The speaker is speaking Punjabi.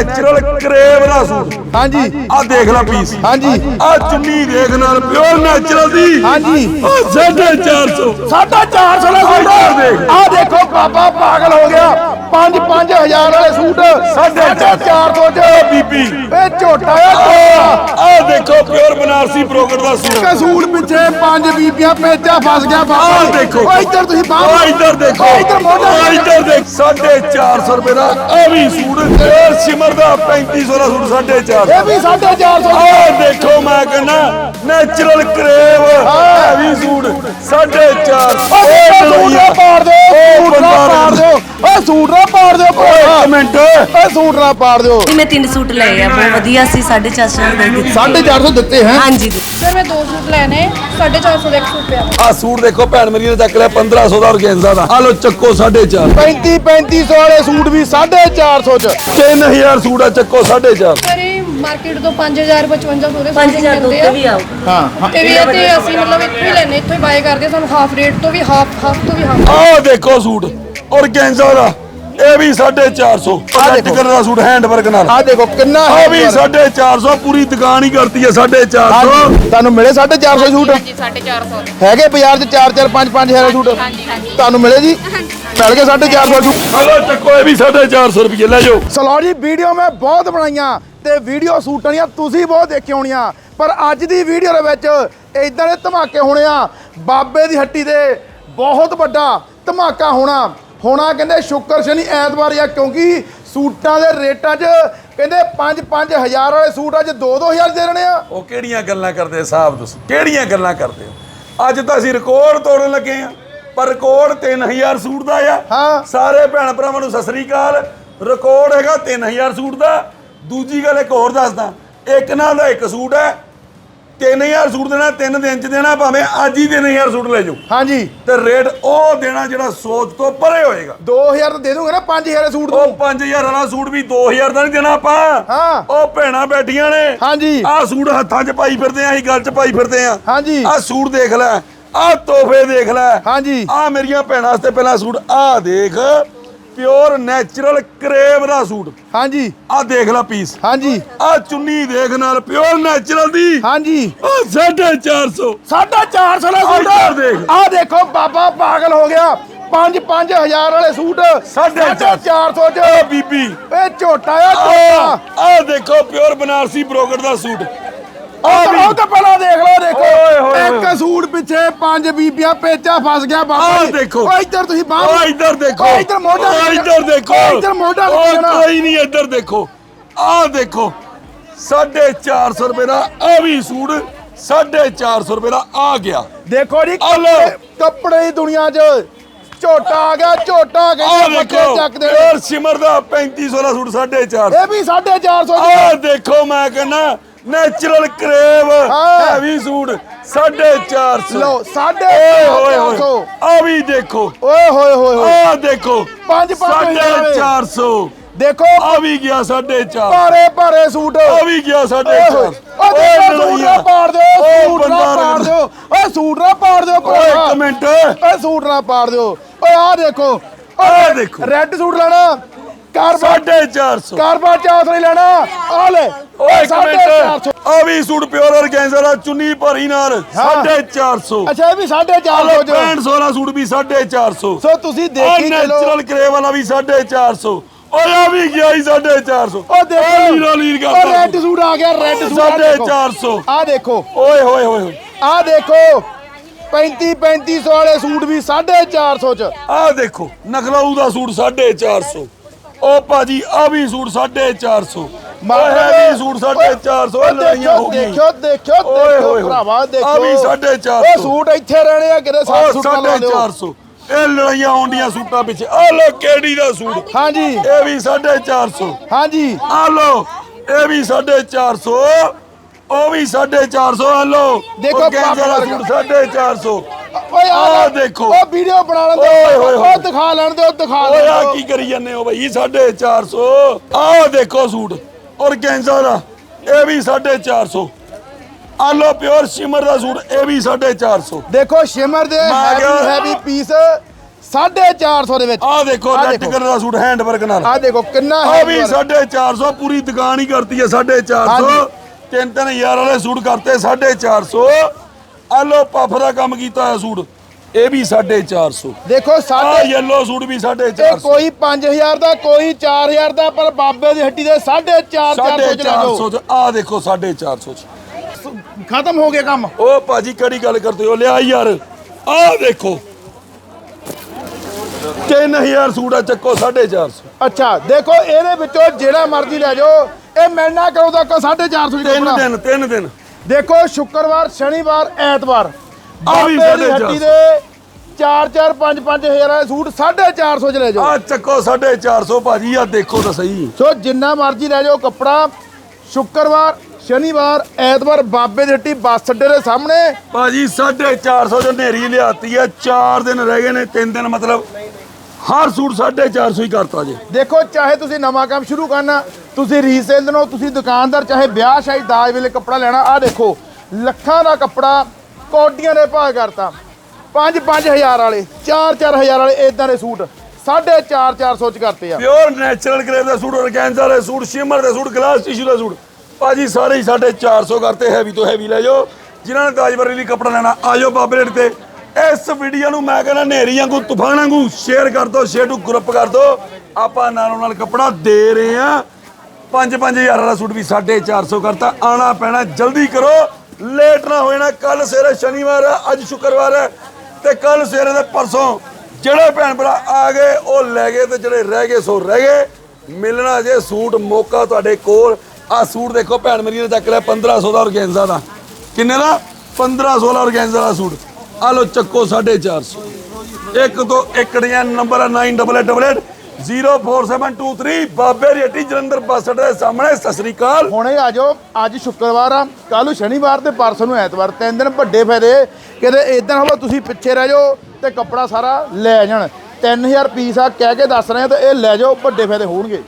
ਨੈਚੁਰਲ ਕਰੇਵ ਦਾ ਸੂਟ। ਹਾਂਜੀ। ਆ ਦੇਖ ਲੈ ਪੀਸ ਹਾਂਜੀ। ਆ ਚੁੰਨੀ ਦੇਖ ਨਾਲ ਪਿਓਰ ਨੈਚੁਰਲ ਦੀ। ਹਾਂਜੀ। ਆ 450 ਸਾਡਾ 400 ਦਾ ਸੂਟ। ਆ ਦੇਖੋ ਬਾਬਾ ਪਾਗਲ ਹੋ ਗਿਆ। 5 5000 ਵਾਲੇ ਸੂਟ। ਸਾਢੇ ਚਾਰ। 450 ਚ। ਬੀਬੀ। ਇਹ ਝੋਟਾ ਆ ਦੇਖੋ ਪਿਓਰ ਬਨਾਰਸੀ ਬ੍ਰੋਕਟ ਦਾ ਸੂਟ। ਕਸੂਲ ਪਿੱਛੇ ਪੰਜ ਬੀਬੀਆਂ ਪੇਚਾ ਫਸ ਗਿਆ ਬਾਬਾ। ਦੇਖੋ। ਇੱਧਰ ਤੁਸੀਂ ਬਾਹਰ ਇੱਧਰ ਦੇਖੋ। ਇੱਧਰ ਮੋਢਾ ਇੱਧਰ 450 ਰੁਪਏ ਦਾ ਆ ਵੀ ਸੂਟ ਪਿਓਰ ਸਿਮਰ ਦਾ 3500 ਦਾ ਸੂਟ 450 ਇਹ ਵੀ 450 ਆ ਦੇਖੋ ਮੈਂ ਕਹਿੰਦਾ ਨੈਚੁਰਲ ਕਰੇਵ ਹੈ ਵੀ ਸੂਟ 450 ਓ ਸੂਟ ਨਾ ਪਾੜ ਦਿਓ। ਮਿੰਟ। ਓ ਸੂਟ ਨਾ ਪਾੜ ਦਿਓ। ਮੈਂ ਤਿੰਨ ਸੂਟ ਲਏ ਆ ਬਹੁਤ ਵਧੀਆ ਸੀ 450 ਦੇ ਦਿੱਤੇ। 450 ਦਿੱਤੇ ਹੈ? ਹਾਂਜੀ। ਸਰ ਮੈਂ ਦੋ ਸੂਟ ਲੈਣੇ 450 ਦਾ ਇੱਕ ਸੂਟ ਪਿਆ। ਆ ਸੂਟ ਦੇਖੋ ਭੈਣ ਮੇਰੀ ਨੇ ਚੱਕ ਲਿਆ 1500 ਦਾ ਔਰਗੈਂਜ਼ਾ ਦਾ। ਆ ਲੋ ਚੱਕੋ 450 35 3500 ਵਾਲੇ ਸੂਟ ਵੀ 450 ਚ। 3000 ਸੂਟ ਆ ਚੱਕੋ 450 ਸਰ ਇਹ ਮਾਰਕੀਟ ਤੋਂ 5000 55 ਸੂਰੇ 5000 ਤੋਂ ਉੱਤੇ ਵੀ ਆਓ ਹਾਂ ਹਾਂ। ਤੇ ਵੀ ਇੱਥੇ ਅਸੀਂ ਮਤਲਬ ਇੱਥੋਂ ਹੀ ਲੈਣੇ ਇੱਥੋਂ ਹੀ ਬਾਏ ਕਰਦੇ ਹਾਂ, ਸਾਨੂੰ ਹਾਫ ਰੇਟ ਤੋਂ ਵੀ ਹਾਫ ਹਾਫ ਤੋਂ ਵੀ ਹਾਫ ਆ ਦੇਖੋ ਸੂਟ ਔਰਗੈਂਜ਼ਾ ਦਾ। ਇਹ ਵੀ 450 ਆਹ। ਕਲਰ ਦਾ ਸੂਟ ਹੈਂਡ ਵਰਕ ਨਾਲ। ਆ ਦੇਖੋ ਕਿੰਨਾ ਆ ਹੈ ਵੀ 450 ਪੂਰੀ ਦੁਕਾਨ ਹੀ ਕਰਤੀ ਹੈ 450 ਤੁਹਾਨੂੰ ਮਿਲੇ 450 ਸੂਟ? ਹਾਂਜੀ 450 ਹੈਗੇ ਬਾਜ਼ਾਰ 'ਚ 4 4 5 5 ਹਜ਼ਾਰ ਸੂਟ? ਹਾਂਜੀ ਹਾਂਜੀ। ਤੁਹਾਨੂੰ ਮਿਲੇ ਜੀ? ਮਿਲ ਗਏ 450 ਸੂਟ। ਹਲੋ ਚੱਕੋ ਇਹ ਵੀ 450 ਰੁਪਏ ਲੈ ਜਾਓ। ਸਲੋ ਜੀ ਵੀਡੀਓ ਮੈਂ ਬਹੁਤ ਬਣਾਈਆਂ ਤੇ ਵੀਡੀਓ ਸੂਟਾਂ ਦੀਆਂ ਤੁਸੀਂ ਬਹੁਤ ਦੇਖੀ ਹੋਣੀਆਂ। ਪਰ ਅੱਜ ਦੀ ਵੀਡੀਓ ਦੇ ਵਿੱਚ ਇਦਾਂ ਦੇ ਧਮਾਕੇ ਹੋਣੇ ਆ। ਬਾਬੇ ਦੀ ਹੱਟੀ ਦੇ ਬਹੁਤ ਵੱਡਾ ਧਮਾਕਾ ਹੋਣਾ। ਹੋਣਾ ਕਹਿੰਦੇ ਸ਼ੁੱਕਰ ਸ਼ਨੀ ਐਤਵਾਰ ਆ ਕਿਉਂਕਿ ਸੂਟਾਂ ਦੇ ਰੇਟਾਂ 'ਚ ਕਹਿੰਦੇ 5 ਹਜ਼ਾਰ ਵਾਲੇ ਸੂਟ ਅੱਜ 2-2000 ਦੇ ਰਹੇ ਆ। ਉਹ ਕਿਹੜੀਆਂ ਗੱਲਾਂ ਕਰਦੇ ਸਾਹਿਬ ਤੁਸੀਂ ਕਿਹੜੀਆਂ ਗੱਲਾਂ ਕਰਦੇ ਹੋ ਅੱਜ ਤਾਂ ਅਸੀਂ ਰਿਕਾਰਡ ਤੋੜਨ ਲੱਗੇ ਆ ਪਰ ਰਿਕਾਰਡ 3000 ਸੂਟ ਦਾ ਆ। ਹਾਂ। ਸਾਰੇ ਭੈਣ ਭਰਾਵਾਂ ਨੂੰ ਸਤਿ ਸ੍ਰੀ ਅਕਾਲ। ਰਿਕਾਰਡ ਹੈਗਾ 3000 ਸੂਟ ਦਾ। ਦੂਜੀ ਗੱਲ ਇੱਕ ਹੋਰ ਦੱਸਦਾ ਇੱਕ ਨਾਲ ਦਾ ਇੱਕ ਸੂਟ ਹੈ 3000 ਸੂਟ ਦੇਣਾ 3 ਦਿਨ ਚ ਦੇਣਾ ਭਾਵੇਂ ਅੱਜ ਹੀ 3000 ਸੂਟ ਲੈ ਜਾਓ। ਹਾਂਜੀ। ਤੇ ਰੇਟ ਉਹ ਦੇਣਾ ਜਿਹੜਾ ਸੋਚ ਤੋਂ ਪਰੇ ਹੋਏਗਾ। 2000 ਤਾਂ ਦੇ ਦੂੰਗੇ ਨਾ 5000 ਦੇ ਸੂਟ ਉਹ ਨੂੰ 5000 ਵਾਲਾ ਸੂਟ ਵੀ 2000 ਦਾ ਨਹੀਂ ਦੇਣਾ ਆਪਾਂ। ਹਾਂ। ਉਹ ਭੈਣਾਂ ਬੈਠੀਆਂ ਨੇ। ਹਾਂਜੀ। ਆਹ ਸੂਟ ਹੱਥਾਂ 'ਚ ਪਾਈ ਫਿਰਦੇ ਆਂ ਅਸੀਂ ਗਲ 'ਚ ਪਾਈ ਫਿਰਦੇ ਆਂ। ਹਾਂਜੀ। ਆਹ ਸੂਟ ਦੇਖ ਲੈ ਆਹ ਤੋਹਫੇ ਦੇਖ ਲੈ। ਹਾਂਜੀ। ਆਹ ਮੇਰੀਆਂ ਭੈਣਾਂ ਵਾਸਤੇ ਪਹਿਲਾ ਸੂਟ ਆਹ ਦੇਖ। ਪਿਓਰ ਨੈਚੁਰਲ ਕਰੇਵ ਦਾ ਸੂਟ। ਹਾਂਜੀ। ਆਹ ਦੇਖ ਲੈ ਪੀਸ। ਹਾਂਜੀ। ਆਹ ਚੁੰਨੀ ਦੇਖ ਨਾਲ ਪਿਓਰ ਨੈਚੁਰਲ ਦੀ। ਹਾਂਜੀ। ਆਹ 450 ਸਾਡਾ 400 ਦਾ। ਸੂਟ। ਆ ਦੇਖੋ ਬਾਬਾ ਪਾਗਲ ਹੋ ਗਿਆ। 5 5000 ਵਾਲੇ ਸੂਟ। ਸਾਢੇ ਚਾਰ। 450 ਚ। ਬੀਬੀ। ਇਹ ਝੋਟਾ ਆ ਝੋਟਾ। ਆਹ ਦੇਖੋ ਪਿਓਰ ਬਨਾਰਸੀ ਬ੍ਰੋਕਟ ਦਾ ਸੂਟ। ਉਹ ਤਾਂ ਉਹ ਤਾਂ ਪਹਿਲਾਂ ਦੇਖ ਲਓ ਓਏ ਹੋਏ ਦੇਖੋ ਹੋਏ। ਇੱਕ ਸੂਟ ਪਿੱਛੇ ਪੰਜ ਬੀਬੀਆਂ ਪੇਚਾ ਫਸ ਗਿਆ ਬਾਬਾ ਆਹ ਜੀ। ਦੇਖੋ। ਓ ਇੱਧਰ ਤੁਸੀਂ ਬਾਹਰ ਓ ਇੱਧਰ ਦੇਖੋ। ਓ ਇੱਧਰ ਮੋਢਾ ਇੱਧਰ ਦੇਖੋ। ਓ ਇੱਧਰ ਮੋਢਾ ਓ ਲੱਗਣਾ ਕੋਈ ਨਹੀਂ ਇੱਧਰ ਦੇਖੋ। ਆਹ ਦੇਖੋ 450 ਰੁਪਏ ਦਾ ਆ ਵੀ ਸੂਟ 450 ਰੁਪਏ ਦਾ ਆ ਗਿਆ। ਦੇਖੋ ਜੀ ਕੱਪੜੇ ਦੀ ਦੁਨੀਆ 'ਚ ਝੋਟਾ ਆ ਗਿਆ ਝੋਟਾ ਗਿਆ ਬੱਚੇ ਚੱਕ ਦੇ ਪਿਓਰ ਸਿਮਰ ਦਾ 3500 ਦਾ ਸੂਟ 450 ਇਹ ਵੀ 450 ਆ। ਦੇਖੋ ਮੈਂ ਕਹਿੰਦਾ ਨੈਚੁਰਲ ਕਰੇਵ। ਹੈਵੀ ਸੂਟ 450 ਲਓ ਸਾਢੇ ਓਏ ਹੋਏ 450 ਹੋਏ ਆ ਵੀ ਦੇਖੋ। ਓਏ ਹੋਏ ਹੋਏ ਹੋਏ। ਆ ਦੇਖੋ ਪੰਜ ਪੰਜ ਹਜ਼ਾਰ ਵਾਲੇ। 450 ਦੇਖੋ। ਆ ਵੀ ਗਿਆ 450 ਭਾਰੇ ਭਾਰੇ ਸੂਟ। ਆ ਵੀ ਗਿਆ ਸਾਡੇ ਓਏ ਦੇਖੋ ਸੂਟ ਨਾ ਪਾੜ ਦਿਓ ਸੂਟ ਨਾ ਪਾੜ ਦਿਓ। ਓਏ ਸੂਟ ਨਾ ਪਾੜ ਦਿਓ ਓਏ। ਇੱਕ ਮਿੰਟ। ਓਏ ਸੂਟ ਨਾ ਪਾੜ ਦਿਓ। ਓਏ ਆਹ ਦੇਖੋ। ਆਹ ਦੇਖੋ। ਰੈੱਡ ਸੂਟ ਲੈਣਾ। ਕਾਰਬਾ 450 ਕਾਰਬਾ ਚਾਸ ਨਹੀਂ ਲੈਣਾ। ਆ ਲੈ। ਓਏ ਇੱਕ ਮਿੰਟ। ਆ ਵੀ ਸੂਟ ਪਿਓਰ ਔਰਗੈਂਜ਼ਾ ਦਾ ਚੁੰਨੀ ਭਰੀ ਨਾਲ। 450 ਅੱਛਾ ਇਹ ਵੀ 450 ਆਲੋ ਜੋ 65 ਵਾਲਾ ਸੂਟ ਵੀ 450 ਸੋ। ਤੁਸੀਂ ਆ ਦੇਖੀ ਚਲੋ ਨੈਚੁਰਲ ਕਰੇ ਵਾਲਾ ਵੀ 450 ਓਏ ਆ ਵੀ ਗਿਆ ਹੀ 450 ਉਹ ਦੇਖੋ। ਲੀਰਾ ਲੀਰ ਉਹ ਕਰਦਾ ਰੈੱਡ ਸੂਟ ਆ ਗਿਆ ਰੈੱਡ ਸੂਟ ਆ ਦੇਖੋ। 450 ਆ ਦੇਖੋ। ਓਏ ਹੋਏ ਹੋਏ ਹੋਏ। ਆ ਦੇਖੋ। 35 3500 ਵਾਲੇ ਸੂਟ ਵੀ 450 ਚ। ਆ ਦੇਖੋ ਨਖਲਾਊ ਦਾ ਸੂਟ 450 ਉਹ ਭਾਜੀ ਆ ਵੀ ਸੂਟ 450 ਓਏ ਹੈਵੀ ਸੂਟ 450 ਓਏ ਲੜਾਈਆਂ ਹੋ ਗਈਆਂ। ਦੇਖੋ ਦੇਖੋ ਦੇਖੋ। ਭਰਾਵਾ ਦੇਖੋ ਆ ਵੀ 450 ਉਹ ਸੂਟ ਇੱਥੇ ਰਹਿਣੇ ਆ ਕਿਤੇ ਸੱਤ ਉਹ ਸੂਟ ਲਾਉਂਦੇ ਹੋ 450 ਇਹ ਲੜਾਈਆਂ ਹੁੰਦੀਆਂ ਸੂਟਾਂ ਪਿੱਛੇ। ਆ ਲੋ ਕਿਹੜੀ ਦਾ ਸੂਟ? ਹਾਂਜੀ। ਇਹ ਵੀ 450 ਹਾਂਜੀ। ਆ ਲੋ ਇਹ ਵੀ 450 ਉਹ ਵੀ 450 ਆ ਲੋ ਦੇਖੋ ਉਹ ਗੈਂਜਾ ਦਾ ਸੂਟ 450 ਓਏ ਆਹ ਦੇਖੋ। ਉਹ ਵੀਡੀਓ ਬਣਾ ਲੈਂਦੇ। ਉਹ ਦਿਖਾ ਲੈਣ ਦਿਓ ਦਿਖਾ ਓਏ ਆ ਕੀ ਕਰੀ ਜਾਂਦੇ ਹੋ ਬਈ? 450 ਆਹ ਦੇਖੋ ਸੂਟ। ਔਰ ਗੈਂਜਾ ਦਾ ਇਹ ਵੀ 450 ਆ ਲੋ ਪਿਓਰ ਸ਼ਿਮਰ ਦਾ ਸੂਟ ਇਹ ਵੀ 450 ਦੇਖੋ ਸ਼ਿਮਰ ਦੇ ਮੈਂ ਹੈਵੀ ਕਿਹਾ- ਹੈਵੀ ਪੀਸ 450 ਦੇ ਵਿੱਚ ਆਹ ਦੇਖੋ ਆਹ ਰੈੱਡ ਦੇਖੋ। ਕਲਰ ਦਾ ਸੂਟ ਹੈਂਡ ਵਰਕ ਨਾਲ ਆ ਦੇਖੋ ਕਿੰਨਾ ਆ ਵੀ 450 ਪੂਰੀ ਦੁਕਾਨ ਹੀ ਕਰਤੀ ਹੈ 450 ਹਾਂਜੀ। ਤਿੰਨ ਤਿੰਨ ਹਜ਼ਾਰ ਵਾਲੇ ਸੂਟ ਕਰਤੇ 450 ਆ ਲੋ ਪਫ ਦਾ ਕੰਮ ਕੀਤਾ ਹੋਇਆ ਸੂਟ ਇਹ ਵੀ 450 ਦੇਖੋ ਆ ਸਾਡੇ ਯੈਲੋ ਸੂਟ ਵੀ ਇਹ 450 ਕੋਈ 5000 ਦਾ ਕੋਈ 4000 ਦਾ ਪਰ ਬਾਬੇ ਦੀ ਹੱਟੀ ਦੇ 450 400 ਚ ਲੈ ਜਾਓ 450 ਚ ਆ ਦੇਖੋ 450 ਚ ਖਤਮ ਹੋ ਗਿਆ ਕੰਮ। ਉਹ ਭਾਜੀ ਕਿਹੜੀ ਗੱਲ ਕਰਦੇ ਹੋ? ਲਿਆ ਯਾਰ। ਆ ਦੇਖੋ। 3000 ਸੂਟ ਆ ਚੱਕੋ 450 ਅੱਛਾ ਦੇਖੋ ਇਹਦੇ ਵਿੱਚੋਂ ਜਿਹੜਾ ਮਰਜ਼ੀ ਲੈ ਜਾਓ। ਇਹ ਮਿਲਣਾ ਕਰੋ ਤੱਕ 450 ਦੀ ਤਿੰਨ ਦਿਨ ਤਿੰਨ ਦਿਨ। ਦੇਖੋ ਸ਼ੁੱਕਰਵਾਰ ਸ਼ਨੀਵਾਰ ਐਤਵਾਰ। ਆਹ ਵੀ ਬਾਬੇ ਦੀ 450 ਹੱਟੀ ਦੇ 4 4 5 5000 ਵਾਲੇ ਸੂਟ 450 ਚ ਲੈ ਜਾਓ। ਆ ਚੱਕੋ 450 ਭਾਜੀ ਆ ਦੇਖੋ ਤਾਂ ਸਹੀ। ਸੋ ਜਿੰਨਾ ਮਰਜ਼ੀ ਲੈ ਜਾਓ ਕੱਪੜਾ ਸ਼ੁੱਕਰਵਾਰ ਸ਼ਨੀਵਾਰ ਐਤਵਾਰ ਬਾਬੇ ਦੀ ਹੱਟੀ ਬੱਸ ਅੱਡੇ ਦੇ ਸਾਹਮਣੇ। ਭਾਜੀ 450 ਜੋ ਨੇਰੀ ਲਿਆਤੀ ਆ 4 ਦਿਨ ਰਹਿ ਗਏ ਨੇ 3 ਦਿਨ ਮਤਲਬ ਹਰ ਸੂਟ 450 ਹੀ ਕਰਤਾ ਜੇ। ਦੇਖੋ ਚਾਹੇ ਤੁਸੀਂ ਨਵਾਂ ਕੰਮ ਸ਼ੁਰੂ ਕਰਨਾ ਤੁਸੀਂ ਰੀਸੇਲ ਦੇਣੋ ਤੁਸੀਂ ਦੁਕਾਨਦਾਰ ਚਾਹੇ ਵਿਆਹ ਸ਼ਾਦੀ ਦਾਜ ਵੇਲੇ ਕੱਪੜਾ ਲੈਣਾ ਆ ਦੇਖੋ ਲੱਖਾਂ ਦਾ ਕੱਪੜਾ ਕੋਡੀਆਂ ਦੇ ਭਾਅ ਕਰਤਾ। 5-5000 ਵਾਲੇ 4-4000 ਵਾਲੇ ਇਦਾਂ ਦੇ ਸੂਟ 4.5 400 ਚ ਕਰਤੇ ਆ। ਪਿਓਰ ਨੈਚੁਰਲ ਗ੍ਰੇਡ ਦਾ ਸੂਟ ਔਰਗੈਂਜ਼ਾ ਦੇ ਸੂਟ ਸ਼ਿਮਰ ਦੇ ਸੂਟ ਗਲਾਸ ਟਿਸ਼ੂ ਦਾ ਸੂਟ। ਭਾਜੀ ਸਾਰੇ ਹੀ 450 ਕਰਤੇ ਹੈਵੀ ਤੋਂ ਹੈਵੀ ਲੈ ਜਾਓ। ਜਿਨ੍ਹਾਂ ਨੇ ਤਾਜਵਰੀ ਲਈ ਕੱਪੜਾ ਲੈਣਾ ਆਜੋ ਬਾਬੇ ਰੇਟ ਤੇ। ਇਸ ਵੀਡੀਓ ਨੂੰ ਮੈਂ ਕਹਿੰਦਾ ਨੇਰੀ ਵਾਂਗੂ, ਤੂਫਾਨ ਵਾਂਗੂ ਸ਼ੇਅਰ ਕਰ ਦਿਓ ਸ਼ੇਅਰ ਨੂੰ ਗਰੁੱਪ ਕਰ ਦਿਓ। ਆਪਾਂ ਨਾਲੋਂ ਨਾਲ ਕੱਪੜਾ ਦੇ ਰਹੇ ਆ 5-5000 ਦਾ ਸੂਟ ਵੀ 450 ਕਰਤਾ ਆਣਾ ਪੈਣਾ। ਜਲਦੀ ਕਰੋ। ਲੇਟ ਨਾ ਹੋਏ ਨਾ ਕੱਲ ਸਵੇਰੇ ਸ਼ਨੀਵਾਰ ਹੈ ਅੱਜ ਸ਼ੁੱਕਰਵਾਰ ਹੈ ਤੇ ਕੱਲ ਸਵੇਰੇ ਤੇ ਪਰਸੋਂ ਜਿਹੜੇ ਭੈਣ ਭਰਾ ਆ ਗਏ, ਉਹ ਲੈ ਗਏ ਤੇ ਜਿਹੜੇ ਰਹਿ ਗਏ, ਸੋ ਰਹਿ ਗਏ। ਮਿਲਣਾ ਜੇ ਸੂਟ ਮੌਕਾ ਤੁਹਾਡੇ ਕੋਲ। ਆ ਸੂਟ ਦੇਖੋ ਭੈਣ ਮੇਰੀ ਨੇ ਚੱਕ ਲਿਆ 1500 ਦਾ ਔਰਗੈਂਜ਼ਾ ਦਾ। ਕਿੰਨੇ ਦਾ? 1500 ਦਾ ਔਰਗੈਂਜ਼ਾ ਦਾ ਸੂਟ। ਆ ਲੋ ਚੱਕੋ 450 ਇੱਕ ਤੋਂ ਇੱਕ ਡਿਜ਼ਾਈਨ ਨੰਬਰ ਹੈ 9888 04723 ਬਾਬੇ ਰੇਟੀ ਜਲੰਧਰ ਬੱਸ ਅੱਡੇ ਦੇ ਸਾਹਮਣੇ। ਸਤਿ ਸ੍ਰੀ ਅਕਾਲ। ਹੁਣੇ ਆ ਜਾਓ। ਅੱਜ ਸ਼ੁੱਕਰਵਾਰ ਆ। ਕੱਲ ਨੂੰ ਸ਼ਨੀਵਾਰ ਤੇ ਪਰਸੋਂ ਨੂੰ ਐਤਵਾਰ। ਤਿੰਨ ਦਿਨ ਵੱਡੇ ਫਾਇਦੇ। ਕਿਤੇ ਇਦਾਂ ਹੋਵੇ ਤੁਸੀਂ ਪਿੱਛੇ ਰਹਿ ਜਾਓ ਤੇ ਕੱਪੜਾ ਸਾਰਾ ਲੈ ਜਾਣ। 3000 ਪੀਸ ਆ। ਕਹਿ ਕੇ ਦੱਸ ਰਹੇ ਆ ਤੇ ਇਹ ਲੈ ਜਾਓ। ਵੱਡੇ ਫਾਇਦੇ ਹੋਣਗੇ।